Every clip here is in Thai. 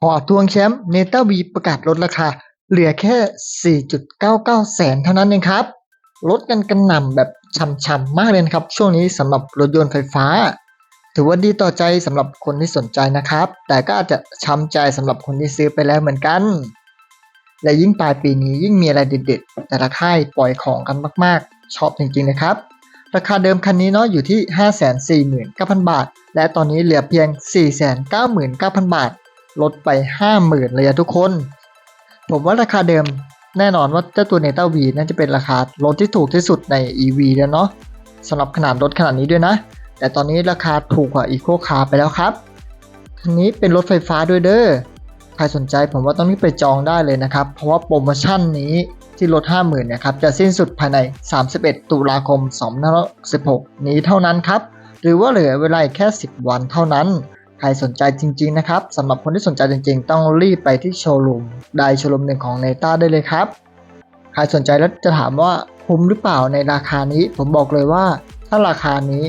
ขอทวงแชมป์เนต้าวีประกาศลดราคา เหลือแค่ 4.99 แสนเท่านั้นเองครับ ลดกันกระหน่ำแบบช่ำๆมากเลยนะครับ ช่วงนี้สำหรับรถยนต์ไฟฟ้า ถือว่าดีต่อใจสำหรับคนที่สนใจนะครับ แต่ก็อาจจะช้ำใจสำหรับคนที่ซื้อไปแล้วเหมือนกัน และยิ่งปลายปีนี้ยิ่งมีอะไรเด็ดๆ แต่ละค่ายปล่อยของกันมากๆ ชอบจริงๆนะครับราคาเดิมคันนี้เนาะอยู่ที่ 549,000 บาท และตอนนี้เหลือเพียง 499,000 บาท ลดไป 50,000 เลยอะทุกคน ผมว่าราคาเดิมแน่นอนว่าเจ้าตัว Neta V น่าจะเป็นราคารถที่ถูกที่สุดใน EV แล้วเนาะสำหรับขนาดรถขนาดนี้ด้วยนะ แต่ตอนนี้ราคาถูกกว่า Eco Car ไปแล้วครับคันนี้เป็นรถไฟฟ้าด้วยเด้อใครสนใจผมว่าต้องรีบไปจองได้เลยนะครับ เพราะว่าโปรโมชั่นนี้ที่ลด 50,000เนี่ยครับจะสิ้นสุดภายใน 31 ตุลาคม 2516 นี้เท่านั้นครับ หรือว่าเหลือเวลาแค่ 10 วันเท่านั้น ใครสนใจจริง ๆ นะครับสำหรับคนที่สนใจจริง ๆ ต้องรีบไปที่โชว์รูมใดโชว์รูมหนึ่งของเนต้าได้เลยครับ ใครสนใจแล้วจะถามว่าคุ้มหรือเปล่าในราคานี้ ผมบอกเลยว่า ถ้าราคานี้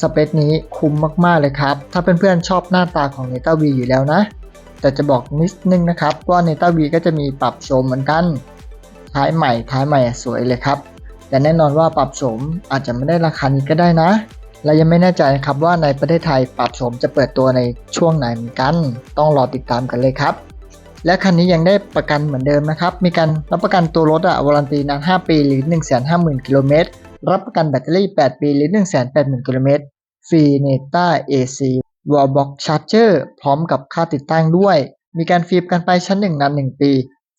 สเปคนี้คุ้มมากๆเลยครับ ถ้าเพื่อนๆชอบหน้าตาของ n e t a V อยู่แล้วนะ แต่จะบอกนิดนึงนะครับว่า n e t a V ก็จะมีปรับโฉมเหมือนกันท้ายใหม่ท้ายใหม่สวยเลยครับ แต่แน่นอนว่าปรับโฉมอาจจะไม่ได้ราคานี้ก็ได้นะ และยังไม่แน่ใจนะครับว่าในประเทศไทยปรับโฉมจะเปิดตัวในช่วงไหนเหมือนกัน ต้องรอติดตามกันเลยครับ และคันนี้ยังได้ประกันเหมือนเดิมนะครับ มีการรับประกันตัวรถอะวารันตีนาน 5 ปีหรือ 150,000กิโลเมตร รับประกันแบตเตอรี่ 8 ปีหรือ 180,000กิโลเมตร ฟรีเนต้า AC Wallbox Charger พร้อมกับค่าติดตั้งด้วย มีการฟรีประกันไปชั้น 1นาน1 ปี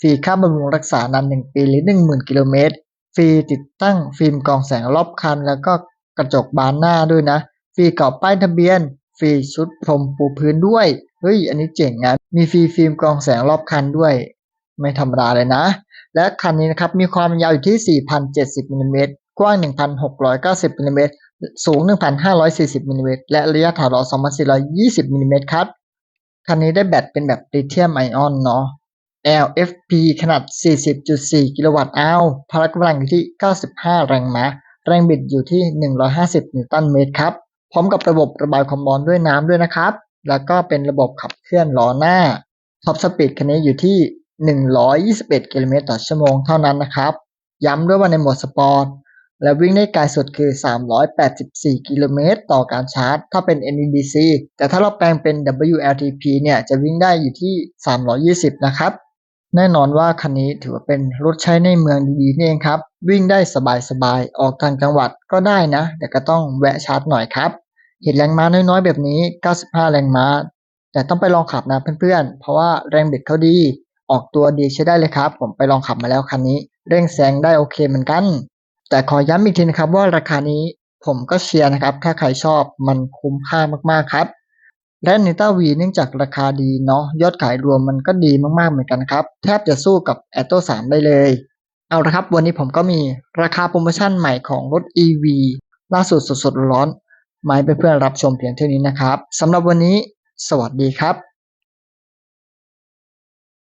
ฟรีค่าบำรุงรักษานาน1 ปีหรือ 10,000กิโลเมตร ฟรีติดตั้งฟิล์มกองแสงรอบคัน แล้วก็ ระจกบานหน้าด้วยนะ ฟรีกรอบป้ายทะเบียน ฟรีชุดพรมปูพื้นด้วย เฮ้ย อันนี้เจ๋งนะมีฟรีฟิล์มกรองแสงรอบคันด้วย ไม่ธรรมดาเลยนะ และคันนี้นะครับมีความยาวอยู่ที่ 4,070มิลลิเมตรกว้าง 1,690มิลลิเมตรสูง 1,540มิลลิเมตรและระยะถาวร2,420มิลลิเมตรครับ คันนี้ได้แบตเป็นแบบลิเธียมไอออนเนาะ LFP ขนาด 40.4 กิโลวัตต์อาวพละกำลังอยู่ที่ 95 แรงม้า แรงบิดอยู่ที่ 150 นิวตันเมตรครับ พร้อมกับระบบระบายความร้อนด้วยน้ำด้วยนะครับ แล้วก็เป็นระบบขับเคลื่อนล้อหน้าท็อปสปีดคันนี้อยู่ที่ 121 กิโลเมตรต่อชั่วโมงเท่านั้นนะครับ ย้ำด้วยว่าในโหมดสปอร์ตและวิ่งได้ไกลสุดคือ 384 กิโลเมตรต่อการชาร์จ ถ้าเป็น NEDC แต่ถ้าเราแปลงเป็น WLTP เนี่ย จะวิ่งได้อยู่ที่ 320 นะครับ แน่นอนว่าคันนี้ถือว่าเป็นรถใช้ในเมืองดีๆนี่เองครับ วิ่งได้สบายๆ ออกต่างจังหวัดก็ได้นะ แต่ก็ต้องแวะชาร์จหน่อยครับเห็นแรงม้าน้อยๆ แบบนี้ 95 แรงม้า แต่ต้องไปลองขับนะเพื่อนๆ เพราะว่าแรงบิดเขาดี ออกตัวดีใช้ได้เลยครับ ผมไปลองขับมาแล้วคันนี้ เร่งแซงได้โอเคเหมือนกัน แต่ขอย้ำอีกทีนะครับว่าราคานี้ผมก็เชียร์นะครับ ถ้าใครชอบมันคุ้มค่ามากๆครับ และเนต้าวีเนื่องจากราคาดีเนาะยอดขายรวมมันก็ดีมากๆเหมือนกันครับ แทบจะสู้กับ a อ t o 3ได้เลย เอาละครับ วันนี้ผมก็มีราคาโปรโมชั่นใหม่ของรถ EV ล่าสุดสดๆร้อนๆมาให้เพื่อนๆรับชมเพียงเท่านี้นะครับสำหรับวันนี้ สวัสดีครับ